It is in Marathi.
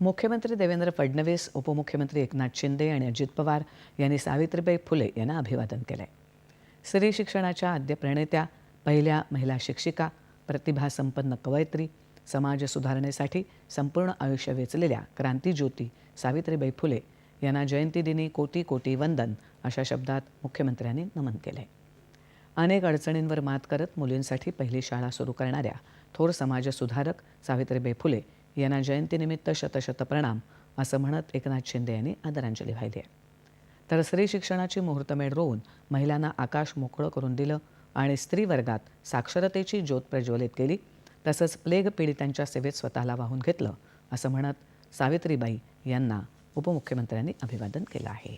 मुख्यमंत्री देवेंद्र फडणवीस उपमुख्यमंत्री एकनाथ शिंदे आणि अजित पवार यांनी सावित्रीबाई फुले यांना अभिवादन केलं स्त्री शिक्षणाच्या आद्य प्रणेत्या पहिल्या महिला शिक्षिका प्रतिभासंपन्न कवयित्री समाज सुधारणेसाठी संपूर्ण आयुष्य वेचलेल्या क्रांतीज्योती सावित्रीबाई फुले यांना जयंतीदिनी कोटी कोटी वंदन अशा शब्दात मुख्यमंत्र्यांनी नमन केलं अनेक अडचणींवर मात करत मुलींसाठी पहिली शाळा सुरू करणाऱ्या थोर समाजसुधारक सावित्रीबाई फुले यांना जयंतीनिमित्त शतशत प्रणाम असं म्हणत एकनाथ शिंदे यांनी आदरांजली वाहिली आहे. तर स्त्री शिक्षणाची मुहूर्तमेढ रोवून महिलांना आकाश मोकळं करून दिलं आणि स्त्री वर्गात साक्षरतेची ज्योत प्रज्वलित केली तसंच प्लेग पीडितांच्या सेवेत स्वतःला वाहून घेतलं असं म्हणत सावित्रीबाई यांना उपमुख्यमंत्र्यांनी अभिवादन केलं आहे.